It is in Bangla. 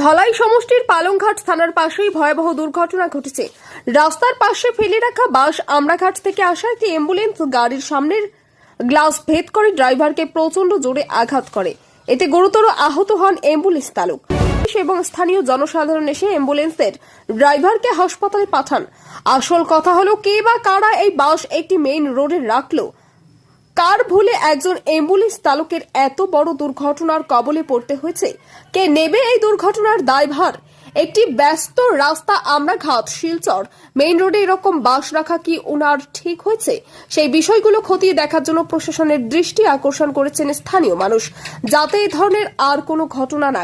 ধলাই সমষ্টির পালংঘাট থানার পাশেই ভয়াবহ দুর্ঘটনা ঘটেছে। রাস্তার পাশে ফেলে রাখা বাস আমরাঘাট থেকে আসা একটি অ্যাম্বুলেন্স গাড়ির সামনের গ্লাস ভেদ করে ড্রাইভারকে প্রচণ্ড জোরে আঘাত করে। এতে গুরুতর আহত হন অ্যাম্বুলেন্স চালক। এবং স্থানীয় জনসাধারণ এসে অ্যাম্বুলেন্সের ড্রাইভারকে হাসপাতালে পাঠান। আসল কথা হলো, কে বা কারা এই বাস একটি মেইন রোডে রাখল? কার ভুলে একজন অ্যাম্বুলেন্স চালকের এত বড় দুর্ঘটনার কবলে পড়তে হয়েছে? কে নেবে এই দুর্ঘটনার দায়ভার? একটি ব্যস্ত রাস্তা আমরাঘাট শিলচর। মেইন রোডে এরকম বাস রাখা কি উনার ঠিক হয়েছে? সেই বিষয়গুলো খতিয়ে দেখার জন্য প্রশাসনের দৃষ্টি আকর্ষণ করেছেন স্থানীয় মানুষ। যাতে এই ধরনের আর কোনো ঘটনা না